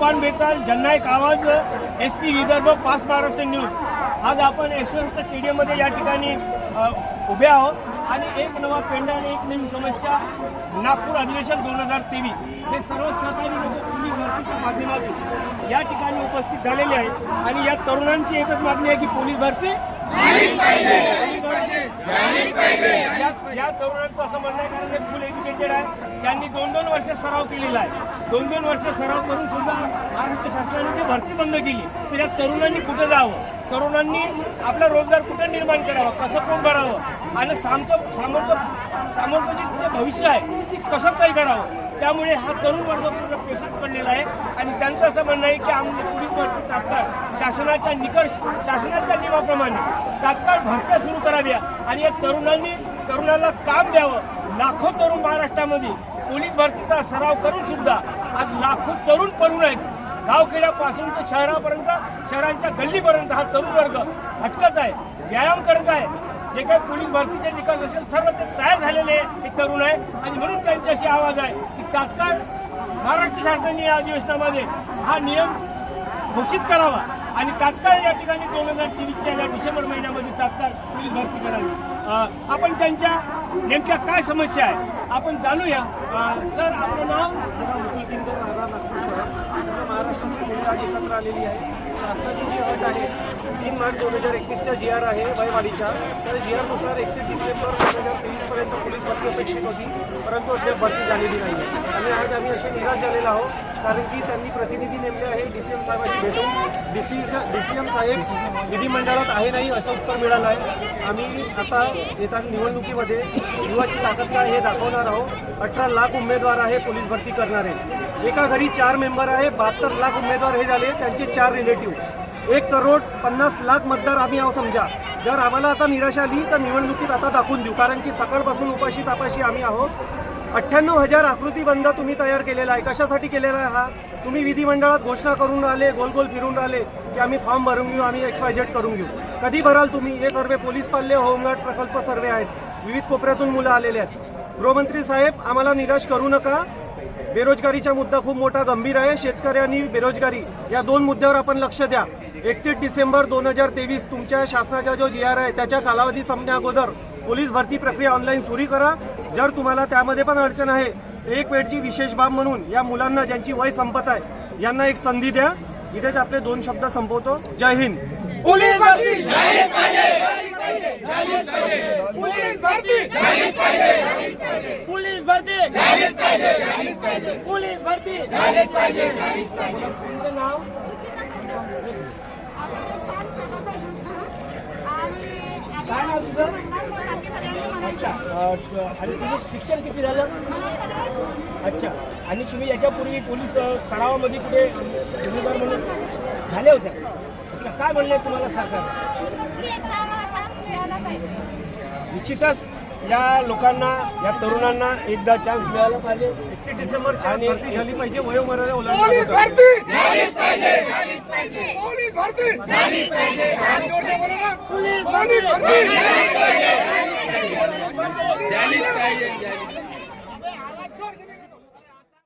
पान बेताल जननायक आवाज एस पी विदर्भ पाच महाराष्ट्र न्यूज. आज आपण यशवंत स्टेडियममध्ये या ठिकाणी उभे आहोत. आणि एक नवा पेंडा आणि एक नवीन समस्या नागपूर अधिवेशन दोन हजार तेवीस. हे सर्व सहकारी लोक पोलीस भरतीच्या माध्यमातून या ठिकाणी उपस्थित झालेले आहेत. आणि या तरुणांची एकच मागणी आहे की पोलीस भरती पोलीस भरती. या- या तरुणांचं असं म्हणणं आहे कारण ते फुल एज्युकेटेड आहे. त्यांनी दोन दोन वर्ष सराव केलेला आहे. दोन दोन वर्ष सराव करून सुद्धा महाराष्ट्र शासनाने ती भरती बंद केली. तर या तरुणांनी कुठं जावं? तरुणांनी आपला रोजगार कुठं निर्माण करावा? कसं पोट भरावं? आणि सामचं सामोरचं सामोरचं जे जे भविष्य आहे ते कसं तय करावं? त्यामुळे हा तरुण वर्ग पूर्ण पेशंट पडलेला आहे. आणि त्यांचं असं म्हणणं आहे की आमची पुढील भरती तात्काळ शासनाच्या निकष शासनाच्या नियमाप्रमाणे तात्काळ भरत्या सुरू कराव्या. आणि या तरुणांनी तरुणाला काम द्यावं. लाखो तरुण महाराष्ट्रामध्ये पोलीस भरतीचा सराव करून सुद्धा आज लाखो तरुण तरुण आहेत. गावखेड्यापासून तर शहरापर्यंत शहरांच्या गल्लीपर्यंत हा तरुण वर्ग भटकत आहे व्यायाम करत आहे. जे काही पोलीस भरतीचे निकाल असेल सर्व ते तयार झालेले हे तरुण आहे. आणि म्हणून त्यांची अशी आवाज आहे की तात्काळ महाराष्ट्र शासनाने या अधिवेशनामध्ये हा नियम घोषित करावा. आणि तात्काळ या ठिकाणी दोन हजार तेवीसच्या या डिसेंबर महिन्यामध्ये तात्काळ पोलीस भरती करावी. आपण त्यांच्या नेमक्या काय समस्या आहे आपण जाणूया. सर आपलं नाव? महाराष्ट्रातून आज एकत्र आलेली आहे शासनाची जी अट आहे तीन मार्च दोन हजार एकवीसचा जी आर आहे वयवाढीच्या तर जी आरनुसार एकतीस डिसेंबर दोन हजार तेवीसपर्यंत पोलीस भरती अपेक्षित होती परंतु अद्याप भरती झालेली नाही. आणि आज आम्ही असे निराश झालेलो आहोत कारण की त्यांनी प्रतिनिधी नेमले आहे डी सी एम साहेबांशी भेटून. D C D C M साहेब विधिमंडळात आहे नाही असं उत्तर मिळालं आहे. आम्ही आता येताना निवडणुकीमध्ये युवाची ताकद काय हे दाखवणार आहोत. अठरा लाख उमेदवार आहे पोलीस भरती करणारे. एका घरी चार मेंबर आहे बहात्तर लाख उमेदवार हे झाले त्यांचे चार रिलेटिव्ह एक करोड पन्नास लाख मतदार आम्ही आहो समजा. जर आम्हाला आता निराशा आली तर निवडणुकीत आता दाखवून देऊ. कारण की सकाळपासून उपाशी तापाशी आम्ही आहोत. अठ्ठ्याण्णव हजार आकृतीबंध तुम्ही तयार केलेला आहे. कशासाठी केलेला आहे हा? तुम्ही विधिमंडळात घोषणा करून राहिले गोल गोल फिरून राहिले की आम्ही फॉर्म भरून घेऊ आम्ही एक्स करून घेऊ. कधी भराल तुम्ही? हे सर्वे पोलीस पाल्य होमगार्ड प्रकल्प सर्वे आहेत. विविध कोपऱ्यातून मुलं आलेले आहेत. गृहमंत्री साहेब आम्हाला निराश करू नका. बेरोजगारीचा मुद्दा खूप मोठा गंभीर आहे. शेतकरी आणि बेरोजगारी या दोन मुद्द्यावर आपण लक्ष द्या. एकतीस डिसेंबर दोन हजार तेवीस तुमच्या शासनाचा जो जी आर आहे त्याच्या कालावधी संपण्या अगोदर पोलीस भरती प्रक्रिया ऑनलाईन सुरू करा. जर तुम्हाला त्यामध्ये पण अडचण आहे एक वेळची विशेष बाब म्हणून या मुलांना ज्यांची वय संपत आहे यांना एक संधी द्या. इथेच आपले दोन शब्द संपवतो. जय हिंद. पोलीस भरती झालीच पाहिजे झालीच पाहिजे पोलीस भरती झालीच पाहिजे पोलीस भरती झालीच पाहिजे पोलीस भरती झालीच पाहिजे तुमचं नाव? काय नाव तुझं? अच्छा. अ, आणि तुझं शिक्षण किती झालं? अच्छा. आणि तुम्ही याच्यापूर्वी पोलीस अ, सरावामध्ये कुठे उमेदवार म्हणून झाले होते अच्छा काय म्हणले तुम्हाला सरकार? निश्चितच. या लोकांना या तरुणांना एकदा चान्स मिळाला पाहिजे. एकतीस डिसेंबरच्या आणि- भरती झाली पाहिजे वयोमर्यादा पोलीस ओलांडली भरती! झालीच पाहिजे झालीच पाहिजे. पोलीस भरती! झालीच पाहिजे हात जोडले बोला ना. पोलीस भरती! झालीच पाहिजे. झालीच पाहिजे.